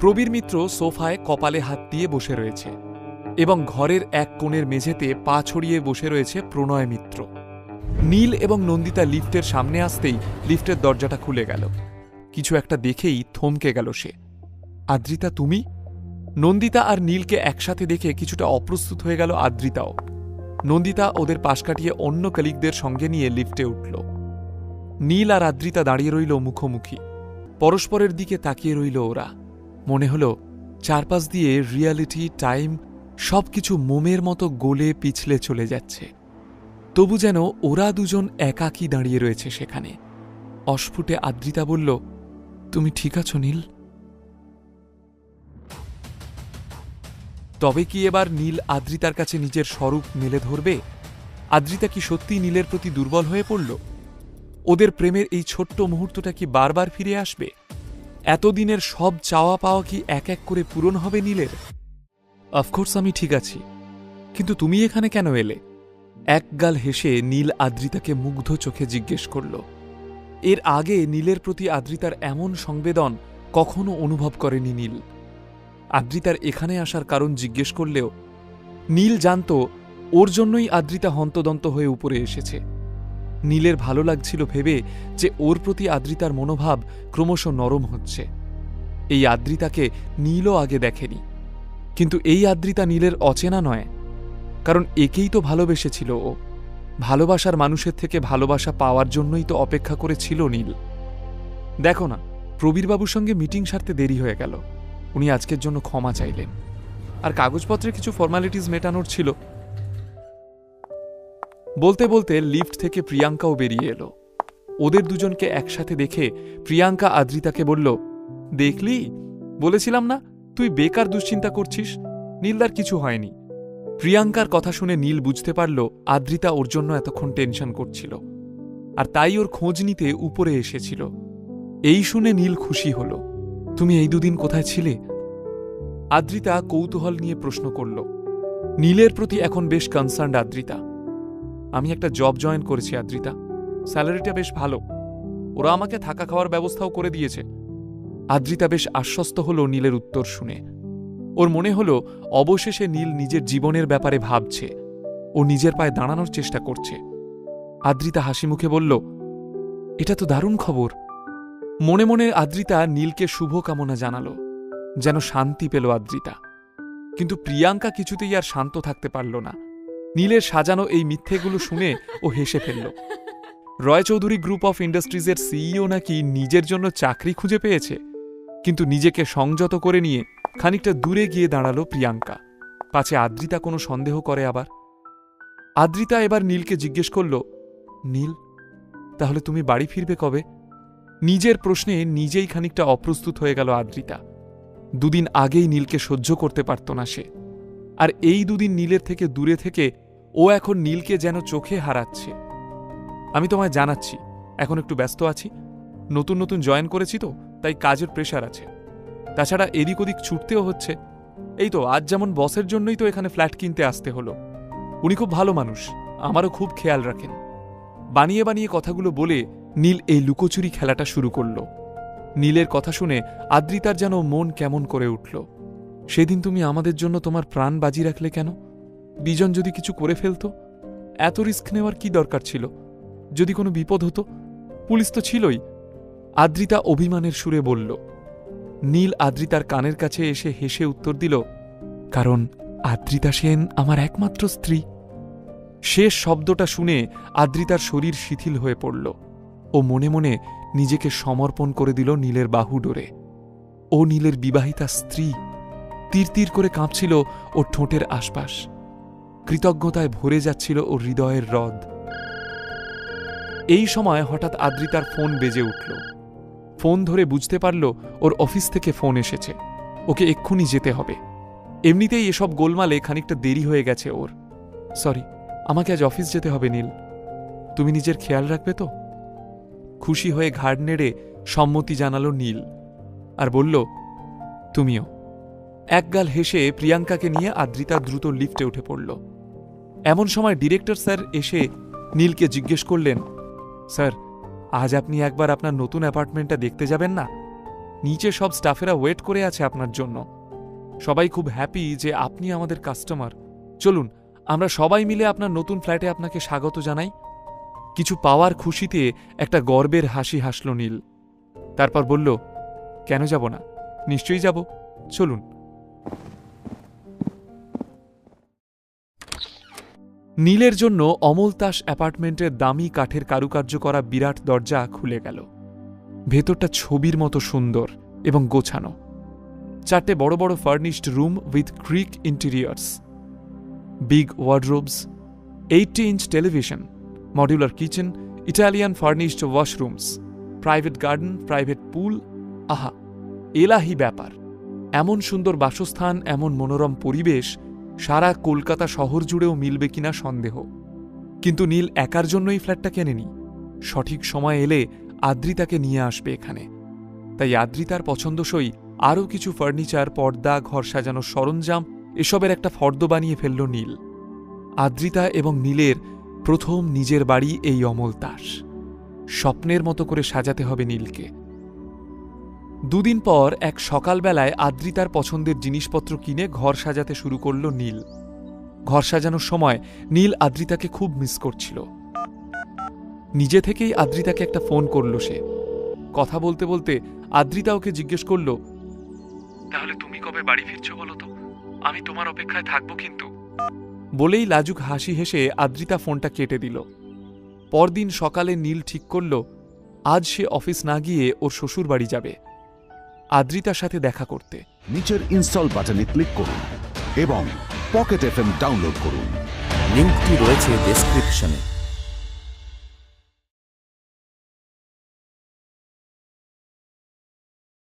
প্রবীর মিত্র সোফায় কপালে হাত দিয়ে বসে রয়েছে এবং ঘরের এক কোণের মেঝেতে পা ছড়িয়ে বসে রয়েছে প্রণয় মিত্র। নীল এবং নন্দিতা লিফটের সামনে আসতেই লিফটের দরজাটা খুলে গেল। কিছু একটা দেখেই থমকে গেল সে। আদ্রিতা, তুমি? নন্দিতা আর নীলকে একসাথে দেখে কিছুটা অপ্রস্তুত হয়ে গেল আদ্রিতাও। নন্দিতা ওদের পাশ কাটিয়ে অন্য কলিগদের সঙ্গে নিয়ে লিফটে উঠল। নীল আর আদ্রিতা দাঁড়িয়ে রইল মুখোমুখি। পরস্পরের দিকে তাকিয়ে রইল ওরা। মনে হল, চারপাশ দিয়ে রিয়ালিটি, টাইম, সবকিছু মোমের মতো গোলে পিছলে চলে যাচ্ছে। তবু যেন ওরা দুজন একাকী দাঁড়িয়ে রয়েছে সেখানে। অস্ফুটে আদ্রিতা বলল, তুমি ঠিক আছো, নীল? তবে কি এবার নীল আদ্রিতার কাছে নিজের স্বরূপ মেলে ধরবে? আদ্রিতা কি সত্যিই নীলের প্রতি দুর্বল হয়ে পড়ল? ওদের প্রেমের এই ছোট্ট মুহূর্তটা কি বারবার ফিরে আসবে? এতদিনের সব চাওয়া পাওয়া কি এক এক করে পূরণ হবে নীলের? অফকোর্স আমি ঠিক আছি। কিন্তু তুমি এখানে কেন এলে? একগাল হেসে নীল আদ্রিতাকে মুগ্ধ চোখে জিজ্ঞেস করল। এর আগে নীলের প্রতি আদ্রিতার এমন সংবেদন কখনো অনুভব করেনি নীল। আদ্রিতার এখানে আসার কারণ জিজ্ঞেস করলেও নীল জানত ওর জন্যই আদ্রিতা হন্তদন্ত হয়ে উপরে এসেছে। নীলের ভালো লাগছিল ভেবে যে ওর প্রতি আদ্রিতার মনোভাব ক্রমশ নরম হচ্ছে। এই আদ্রিতাকে নীলও আগে দেখেনি। কিন্তু এই আদ্রিতা নীলের অচেনা নয়, কারণ একেই তো ভালোবেসেছিল ও। ভালোবাসার মানুষের থেকে ভালোবাসা পাওয়ার জন্যই তো অপেক্ষা করেছিল নীল। দেখো না, প্রবীরবাবুর সঙ্গে মিটিং সারতে দেরি হয়ে গেল। উনি আজকের জন্য ক্ষমা চাইলেন। আর কাগজপত্রে কিছু ফর্মালিটিস মেটানোর ছিল। বলতে বলতে লিফট থেকে প্রিয়াঙ্কাও বেরিয়ে এলো। ওদের দুজনকে একসাথে দেখে প্রিয়াঙ্কা আদ্রিতাকে বলল, দেখলি? বলেছিলাম না, তুই বেকার দুশ্চিন্তা করছিস। নীলদার কিছু হয়নি। প্রিয়াঙ্কার কথা শুনে নীল বুঝতে পারল আদ্রিতা ওর জন্য এতক্ষণ টেনশন করছিল, আর তাই ওর খোঁজ নিতে উপরে এসেছিল। এই শুনে নীল খুশি হল, তুমি এই দুদিন কোথায় ছিলে? আদ্রিতা কৌতূহল নিয়ে প্রশ্ন করল। নীলের প্রতি এখন বেশ কনসার্ন আদ্রিতা। আমি একটা জব জয়েন করেছি, আদ্রিতা। স্যালারিটা বেশ ভালো। ওরা আমাকে থাকা খাওয়ার ব্যবস্থাও করে দিয়েছে। আদ্রিতা বেশ আশ্বস্ত হল নীলের উত্তর শুনে। ওর মনে হল, অবশেষে নীল নিজের জীবনের ব্যাপারে ভাবছে। ও নিজের পায়ে দাঁড়ানোর চেষ্টা করছে। আদ্রিতা হাসি মুখে বলল, এটা তো দারুণ খবর। মনে মনে আদ্রিতা নীলকে শুভ কামনা জানালো, যেন শান্তি পেল আদ্রিতা। কিন্তু প্রিয়াঙ্কা কিছুতেই আর শান্ত থাকতে পারল না। নীলের সাজানো এই মিথ্যেগুলো শুনে ও হেসে ফেলল। রয় চৌধুরী গ্রুপ অফ ইন্ডাস্ট্রিজের সিইও নাকি নিজের জন্য চাকরি খুঁজে পেয়েছে? কিন্তু নিজেকে সংযত করে নিয়ে খানিকটা দূরে গিয়ে দাঁড়াল প্রিয়াঙ্কা। পাছে আদ্রিতা কোনো সন্দেহ করে আবার? আদ্রিতা এবার নীলকে জিজ্ঞেস করল, নীল, তাহলে তুমি বাড়ি ফিরবে কবে? নিজের প্রশ্নে নিজেই খানিকটা অপ্রস্তুত হয়ে গেল আদ্রিতা। দুদিন আগেই নীলকে সহ্য করতে পারত না সে। আর এই দুদিন নীলের থেকে দূরে থেকে ও এখন নীলকে যেন চোখে হারাচ্ছে। আমি তোমায় জানাচ্ছি, এখন একটু ব্যস্ত আছি। নতুন নতুন জয়েন করেছি তো, তাই কাজের প্রেশার আছে। তাছাড়া এদিক ওদিক ছুটতেও হচ্ছে। এই তো, আজ যেমন বসের জন্যই তো এখানে ফ্ল্যাট কিনতে আসতে হলো। উনি খুব ভালো মানুষ, আমারও খুব খেয়াল রাখেন। বানিয়ে বানিয়ে কথাগুলো বলে নীল এই লুকোচুরি খেলাটা শুরু করল। নীলের কথা শুনে আদ্রিতার যেন মন কেমন করে উঠল। সেদিন তুমি আমাদের জন্য তোমার প্রাণ বাজি রাখলে কেন? বিজন যদি কিছু করে ফেলতো, এত রিস্ক নেওয়ার কি দরকার ছিল? যদি কোনো বিপদ হতো, পুলিশ তো ছিলই। আদ্রিতা অভিমানের সুরে বলল, নীল আদ্রিতার কানের কাছে এসে হেসে উত্তর দিল, কারণ আদ্রিতা সেন আমার একমাত্র স্ত্রী। শেষ শব্দটা শুনে আদ্রিতার শরীর শিথিল হয়ে পড়ল ও মনে মনে নিজেকে সমর্পণ করে দিল নীলের বাহু ডোরে। ও নীলের বিবাহিতা স্ত্রী। তীর তীর করে কাঁপছিল ও ঠোঁটের আশপাশ। কৃতজ্ঞতায় ভরে যাচ্ছিল ওর হৃদয়ের হ্রদ এই সময় হঠাৎ আদ্রিতার ফোন বেজে উঠল। ফোন ধরে বুঝতে পারল ওর অফিস থেকে ফোন এসেছে। ওকে এক্ষুনি যেতে হবে। এমনিতেই এসব গোলমালে খানিকটা দেরি হয়ে গেছে ওর। সরি, আমাকে আজ অফিস যেতে হবে, নীল। তুমি নিজের খেয়াল রাখবে তো? খুশি হয়ে ঘাড় নেড়ে সম্মতি জানালো নীল আর বলল, তুমিও। একগাল হেসে প্রিয়াঙ্কাকে নিয়ে আদ্রিতা দ্রুত লিফটে উঠে পড়ল। এমন সময় ডিরেক্টর স্যার এসে নীলকে জিজ্ঞেস করলেন, স্যার, আজ আপনি একবার আপনার নতুন অ্যাপার্টমেন্টটা দেখতে যাবেন না? নিচে সব স্টাফেরা ওয়েট করে আছে আপনার জন্য। সবাই খুব হ্যাপি যে আপনি আমাদের কাস্টমার। চলুন, আমরা সবাই মিলে আপনার নতুন ফ্ল্যাটে আপনাকে স্বাগত জানাই। কিছু পাওয়ার খুশিতে একটা গর্বের হাসি হাসল নীল। তারপর বলল, কেন যাব না? নিশ্চয়ই যাব। চলুন। নীলের জন্য অমলতাস অ্যাপার্টমেন্টের দামি কাঠের কারুকার্য করা বিরাট দরজা খুলে গেল। ভেতরটা ছবির মতো সুন্দর এবং গোছানো। চারটে বড় বড় furnished room with Greek interiors big wardrobes eighty inch television modular kitchen Italian furnished washrooms private garden private pool আহা, এলাহি ব্যাপার। এমন সুন্দর বাসস্থান, এমন মনোরম পরিবেশ সারা কলকাতা শহর জুড়েও মিলবে কিনা সন্দেহ। কিন্তু নীল একার জন্যই ফ্ল্যাটটা কেনেনি? সঠিক সময় এলে আদ্রিতাকে নিয়ে আসবে এখানে। তাই আদ্রিতার পছন্দসই আরও কিছু ফার্নিচার, পর্দা, ঘর সাজানোর সরঞ্জাম, এসবের একটা ফর্দ বানিয়ে ফেলল নীল। আদ্রিতা এবং নীলের প্রথম নিজের বাড়ি এই অমল তাস স্বপ্নের মতো করে সাজাতে হবে নীলকে। দুদিন পর এক সকালবেলায় আদ্রিতার পছন্দের জিনিসপত্র কিনে ঘর সাজাতে শুরু করল নীল। ঘর সাজানোর সময় নীল আদ্রিতাকে খুব মিস করছিল। নিজে থেকেই আদ্রিতাকে একটা ফোন করল সে। কথা বলতে বলতে আদ্রিতা ওকে জিজ্ঞেস করল, তাহলে তুমি কবে বাড়ি ফিরছো বলো তো? আমি তোমার অপেক্ষায় থাকব কিন্তু। বলেই লাজুক হাসি হেসে আদ্রিতা ফোনটা কেটে দিল। পরদিন সকালে নীল ঠিক করল, আজ সে অফিস না গিয়ে ওর শ্বশুর বাড়ি যাবে। আদ্রিতার সাথে দেখা করতে। নিচের ইনস্টল বাটনে ক্লিক করুন এবং পকেট এফএম ডাউনলোড করুন। লিঙ্কটি রয়েছে ডেসক্রিপশনে